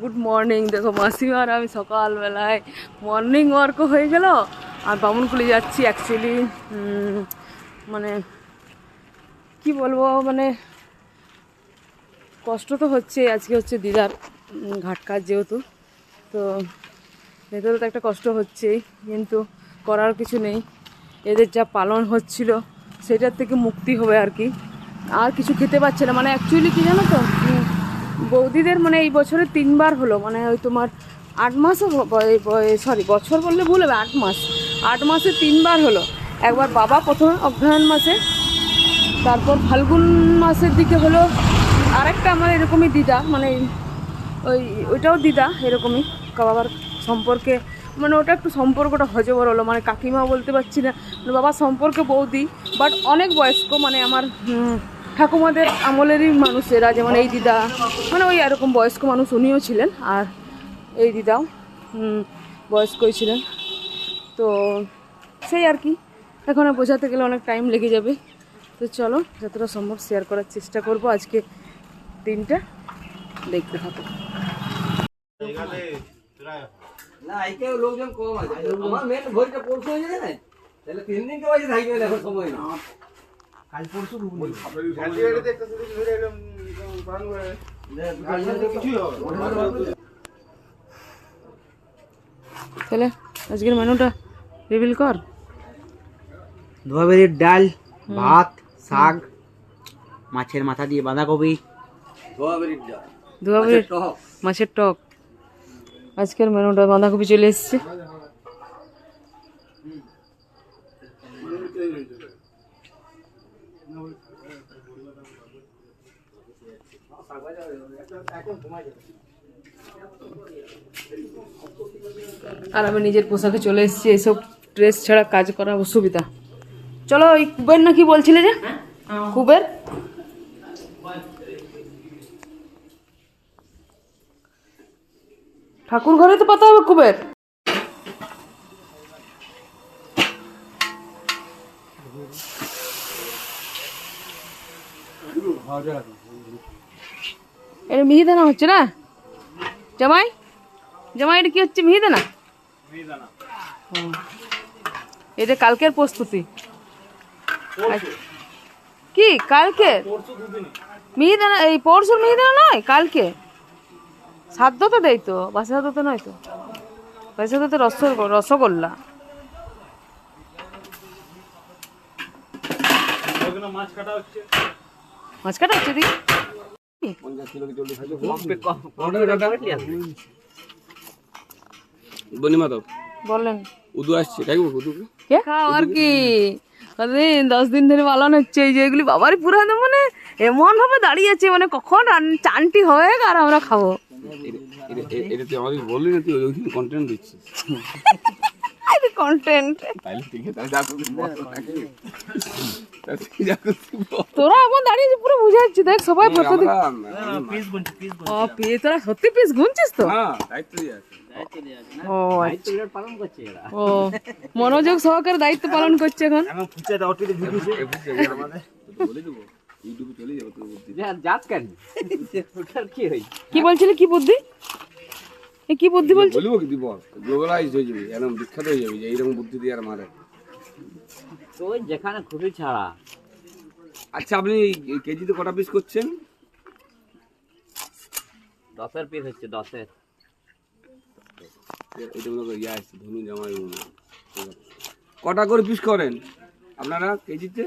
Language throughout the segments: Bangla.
গুড মর্নিং দেখো মাসিমা আর আমি সকালবেলায় মর্নিং ওয়ার্কও হয়ে গেল। আর বামুনকুলি যাচ্ছি অ্যাকচুয়ালি মানে কি বলব মানে কষ্ট তো হচ্ছে, আজকে হচ্ছে দিদার ঘাট কাজ যেহেতু, তো ভেতরে তো একটা কষ্ট হচ্ছেই, কিন্তু করার কিছু নেই। এদের যা পালন হচ্ছিল, সেটার থেকে মুক্তি হবে আর কি। আর কিছু খেতে পাচ্ছে না মানে অ্যাকচুয়ালি কি জানো তো বৌদিদের মানে এই বছরে তিনবার হলো মানে ওই তোমার আট মাসও সরি বছর বললে ভুল হবে, আট মাস। আট মাসে তিনবার হলো। একবার বাবা প্রথমে অগ্রহায়ণ মাসে, তারপর ফাল্গুন মাসের দিকে হলো আরেকটা আমার এরকমই দিদা মানে ওই ওইটাও দিদা এরকমই, বাবার সম্পর্কে মানে ওটা একটু সম্পর্কটা হজবর হলো মানে কাকিমা বলতে পারছি না মানে বাবার সম্পর্কে বৌদি বাট অনেক বয়স্ক মানে আমার ঠাকুমাদের আমলেরই মানুষেরা, যেমন এই দিদা মানে ওই এরকম বয়স্ক মানুষ উনিও ছিলেন, আর এই দিদাও বয়স্কই ছিলেন। তো সেই আর কি, এখন বোঝাতে গেলে অনেক টাইম লেগে যাবে। তো চলো, যতটা সম্ভব শেয়ার করার চেষ্টা করব। আজকে দিনটা দেখতে থাকো। লোকজন কম আছে। আমার পরশু হয়ে যায় না? তাহলে তিন দিন বাজে থাকবে এখন সময়। না কাল পরশু তাহলে আজকের মেনুটা রিভিল কর। ধোয়াবেরির ডাল ভাত শাক মাছের মাথা দিয়ে বাঁধাকপি। ধোয়াবেরির ডাল। ধোয়াবের টক। মাছের টক। আজকের মেনুটা বাঁধাকপি চলে এসছে। আর আমি নিজের পোশাকে চলে এসেছি এসব ড্রেস ছাড়া কাজ করা অসুবিধা। চলো, ওই কুবের না কি বলছিলে যে? কুবের? ঠাকুর ঘরে তো পাতা হবে কুবের। এটা মিহিদানা হচ্ছে না জামাই জামাই এটা কি হচ্ছে মিহিদানা এটা কালকের প্রস্তুতি। কি কালকে মিহিদানা এই পরশুর মিহিদানা নয় কালকে সাধ্য তো দেয় তো বাসি সাধ্য তো নয় তো বাসি সাধ্য তো রস রসগোল্লা মাছ কাটা হচ্ছে দিদি বনিমাধব বললেন উদু আসছে। তাই উদুকে আর কি? কতদিন? দশ দিন ধরে পালন হচ্ছে। এই যে এগুলি বাবারই পুরো মানে এমন ভাবে দাঁড়িয়ে আছে মানে কখন চানটি হয়ে আর আমরা খাব। এটা তুই আমাকে বললি না তুই কন্টেন্ট দিচ্ছিস। কন্টেন্ট তাইলে ঠিক আছে তাহলে যা করবি বল। নাকি? তাহলে তুই যা করবি বল। তোরা এমন দাঁড়িয়ে পুরো বুঝে যাচ্ছি দেখ সবাই ফটো দিক ও পে তোরা সত্যি পিস গুনছিস তো? হ্যাঁ ও আচ্ছা। ও মনোযোগ সহকারে দায়িত্ব পালন করছে এখন। এ বুঝছে, এবার আমাদের তোকে বলে দেবো ইউটিউবে চলে যাবে তোর বুদ্ধি। যাত কেন? ওটার কি হই কি বলছিলি কি বুদ্ধি? এ কি বুদ্ধি বলছিস? বলব কি বল গ্লোবালাইজ হয়ে যাবি এরকম বিখ্যাত হয়ে যাবি এইরকম বুদ্ধি দিয়ে আর মারে। তো যেখানে খুবই ছাড়া। আচ্ছা আপনি কেজিতে কটা পিস করছেন? দশের পিস হচ্ছে দশের। এ- এটা মনে করি ইয়ে আসছে ধনু জামাই কটা করে পিস করেন? আপনারা কেজিতে?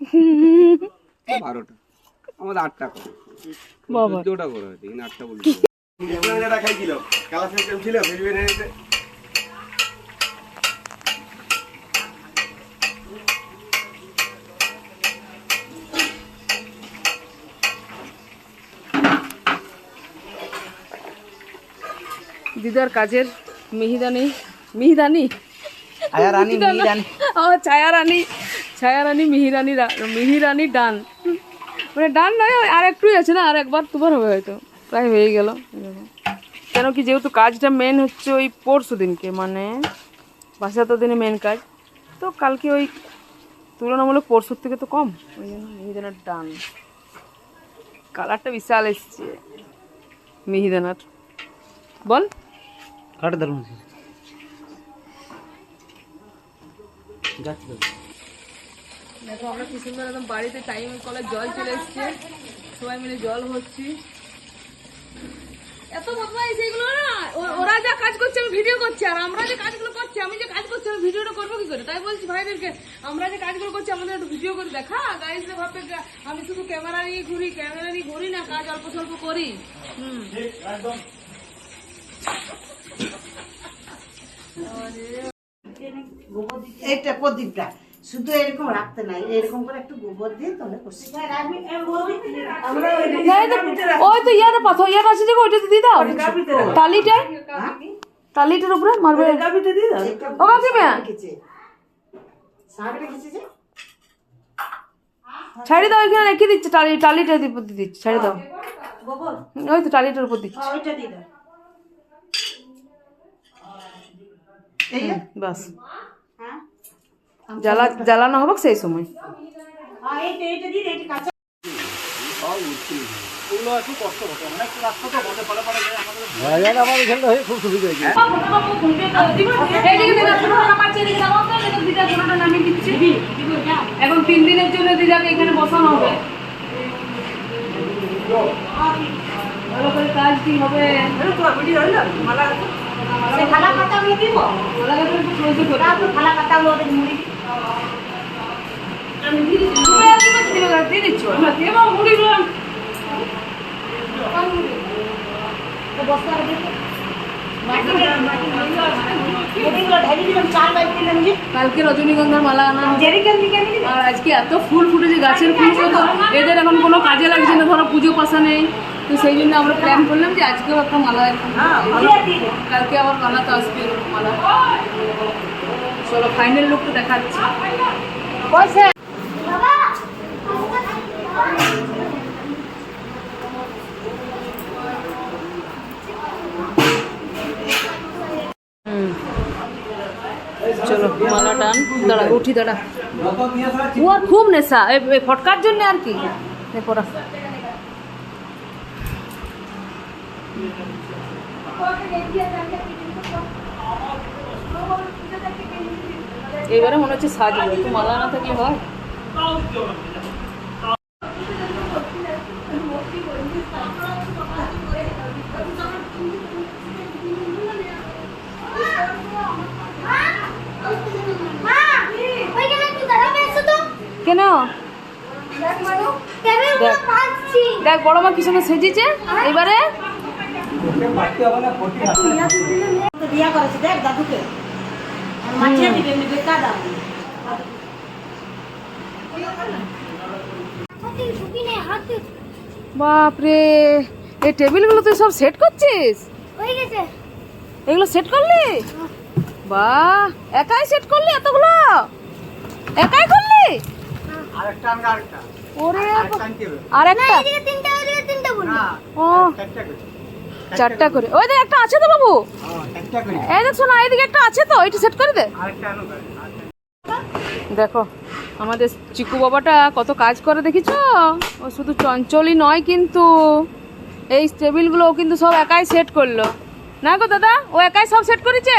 বারোটা। আমাদের আটটা করে। বাবা। চোদ্দটা করে দিদার কাজের মিহিদানি মিহিদানি? রানী মিহিদানি? ও ছায়া রানী। ছায়া রানী মিহিরানি মিহিরানি ডান। মানে ডান নয় আর একটুই আছে না আর একবার তোমার হবে হয়তো। প্রায় হয়ে গেল। কেন কি যেহেতু কাজটা মেন হচ্ছে ওই পরশু দিনকে মানে বাসাত দিনে মেন কাজ। তো কালকে ওই তুলনামূলক পরশুর থেকে তো কম। ওই জন্য মিহিদানার ডান কালারটা বিশাল এসছে মিহিদানার বল। কাটে দারুণ দেখো আমরা কি সুন্দর একদম বাড়িতে টাইম কলে জল চলে এসছে। সবাই মিলে জল হচ্ছি এত বদমাইশ এগুলো না ওরা যা কাজ করছে, আমি ভিডিও করছি, আর আমরা যে কাজগুলো করছি, আমি যে কাজ করছি, আমি ভিডিওটা করব কি করে? তাই বলছি ভাইদেরকে, আমরা যে কাজগুলো করছি, আমাদের একটু ভিডিও করে দেখা। গাইজরা ভাববে আমি শুধু ক্যামেরা নিয়ে ঘুরি ক্যামেরা নিয়ে ঘুরি না, কাজ অল্প স্বল্প করি। হুম। এইটা প্রদীপটা। শুধু এরকম রাখতে নাই এরকম করে একটু গোবর দিয়ে তাহলে করছি। ওই তো ইয়ার পাথর ইয়ার আছে যে ওইটা দিয়ে দাও। টালিটা? টালিটার উপরে মারবে। ও কাকে মেয়া ছাড়ি দাও এখানে রেখে দিচ্ছে টালি টালিটার উপর দিয়ে দিচ্ছে ছাড়ি দাও। ওই তো টালিটার উপর দিচ্ছে। হ্যাঁ, বাস। হ্যাঁ জ্বালা জ্বালানো হবে সেই সময়। হ্যাঁ কাঁচা এখন তিন দিনের জন্য দিদাকে এখানে বসানো হবে। ভালো করে কাজ কি হবে। থালা পাতাগুলো দিব। থালা পাতাগুলো কালকে রজনীগন্ধার মালা আনা আর আজকে এত ফুল ফুটেছে গাছের ফুলগুলো তো এদের এখন কোনো কাজে লাগছে না ধরো পুজো পাশা নেই। তো সেই জন্য আমরা প্ল্যান করলাম যে আজকেও একটা মালা দে। কালকে আবার বানাতে আসবে এরকম মালা। চলো ফাইনাল লুকটা দেখাচ্ছি। পয়সা। দাঁড়া, উঠি, দাঁড়া। খুব নেশা। ফটকার জন্য আর কি? পড়া। এবারে মনে হচ্ছে সাজবে, একটু মালা না থাকলে হয় কেন দেখ দেখ বড় মা কি সময় সেজেছে এবারে পাঠতে হবে না ফটি হাতে তো বিয়া করেছে দেখ দাদুকে। আর মাছিয়া দিবে এমনি বেকার দাও বাপরে এই টেবিলগুলো তুই সব সেট করছিস? এগুলো সেট করলি? বাহ একাই সেট করলি এতগুলো? একাই করলি? আরেকটা আরেকটা। ওরে আরেকটা ও। চারটা করে। ওই দেখ একটা আছে তো বাবু। হ্যাঁ, এই দেখ শোনা এইদিকে একটা আছে তো ওইটা সেট করে দে। দেখো আমাদের চিকু বাবাটা কত কাজ করে দেখিছ? ও শুধু চঞ্চলই নয় কিন্তু এই টেবিলগুলো ও কিন্তু সব একাই সেট করল। না গো দাদা ও একাই সব সেট করেছে?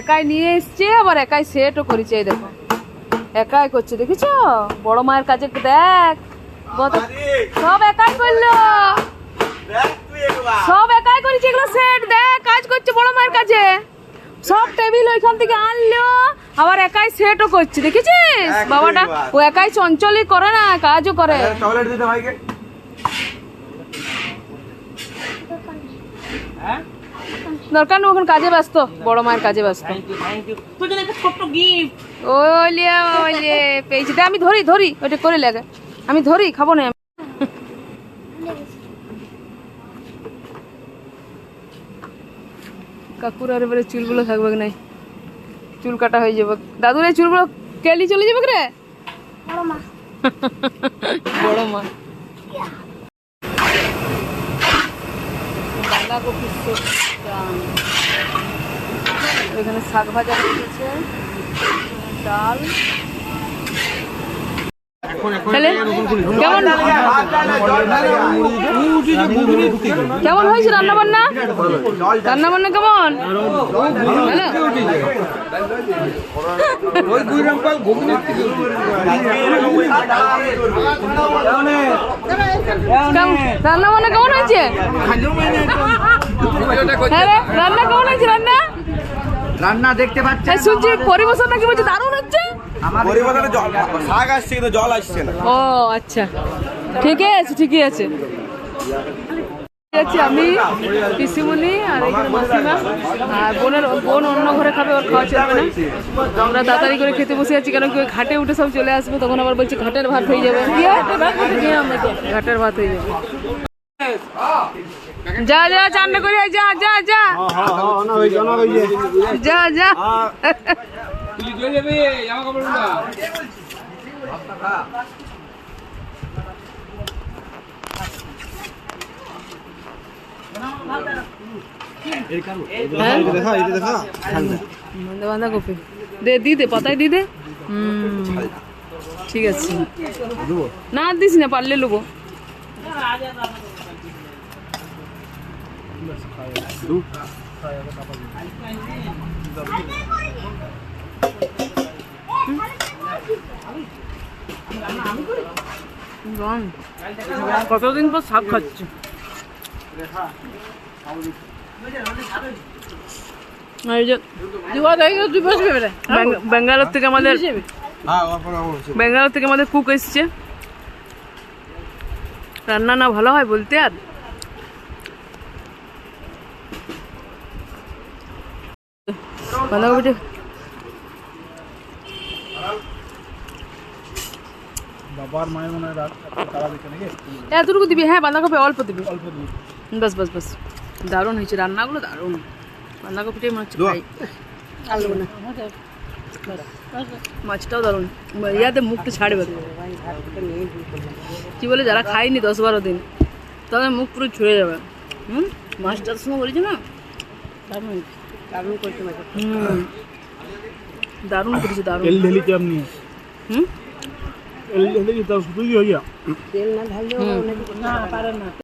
একাই নিয়ে এসছে আবার একাই সেটও করেছে এই দেখো। একাই করছে দেখিছ? বড় মায়ের কাছে দেখ। সব একাই করল। সব একাই করেছে এগুলো সেট দেখ কাজ করছে বড় মায়ের কাছে সব টেবিল ওইখান থেকে আনলো আবার একাই সেটও করছে দেখেছিস? বাবাটা ও একাই চঞ্চলই করে না কাজও করে। চকলেট দিতে ভাইকে। দরকার নেই ওখানে কাজে ব্যস্ত বড় মায়ের কাজে ব্যস্ত। ছোট্ট গিফট ওই লিয়া ওই লিয়ে পেয়েছি আমি ধরি ধরি ওইটা করে লাগে। আমি ধরি খাব না আমি। কাকুর আর এবারে চুলগুলো থাকবে নাই? চুল কাটা হয়ে যাবে। দাদুর এই চুলগুলো কেলি চলে যাবে রে? বড় মা। বাঁধাকপি এখানে শাক ভাজা রয়েছে ডাল। কেমন? কেমন হয়েছে রান্না বান্না রান্না বান্না কেমন? রান্না বান্না কেমন হয়েছে? হ্যাঁ রান্না কেমন হয়েছে রান্না? রান্না দেখতে পাচ্ছেন শুনছি পরিবেশন নাকি বলছে দারুণ হচ্ছে? পরিবারে জল শাক আসছে কিন্তু জল আসছে না। ও আচ্ছা। ঠিকই আছে ঠিকই আছে। আছি আমি পিসিমণি আর এখানে মাসিমা। আর বোনের বোন অন্য ঘরে খাবে ওর খাওয়া চলবে না। আমরা তাড়াতাড়ি করে খেতে বসে আছি কারণ কি ওই ঘাটে উঠে সব চলে আসবে তখন আবার বলছি ঘাটের ভাত হয়ে যাবে। ঘাটের ভাত হয়ে যাবে। যা যা চান্না করে যা যা যা। যা যা। কাপড় হ্যাঁ দে দি দে পাতায় দি দে। হুম ঠিক আছে। না দিস না পারলে গম। কতদিন পর শাক খাচ্ছি? থেকে আমাদের ব্যাঙ্গালোর থেকে আমাদের কুক এসছে। রান্না না ভালো হয় বলতে আর? বাঁধাকপিটা বাবার মায়ের মনে হয় রাত তারা দেখে নাকি এতটুকু দিবি হ্যাঁ বাঁধাকপি অল্প দিবি বাস বাস বাস দারুণ হয়েছে রান্নাগুলো দারুণ বাঁধাকপিটাই মনে হচ্ছে খাই মাছটাও দারুণ ইয়াতে মুখটা ছাড়বে কি বলে যারা খায়নি দশ বারো দিন তাদের মুখ পুরো ছুঁড়ে যাবে হুম মাছটার সময় বলেছে না দারুণ দারুণ করেছে হুম। দারুণ করেছে দারুণ। তেল ঢেলি চাপ নিয়ে হুম? তেল ঢেলি তার শুধু কি না গিয়া হুম।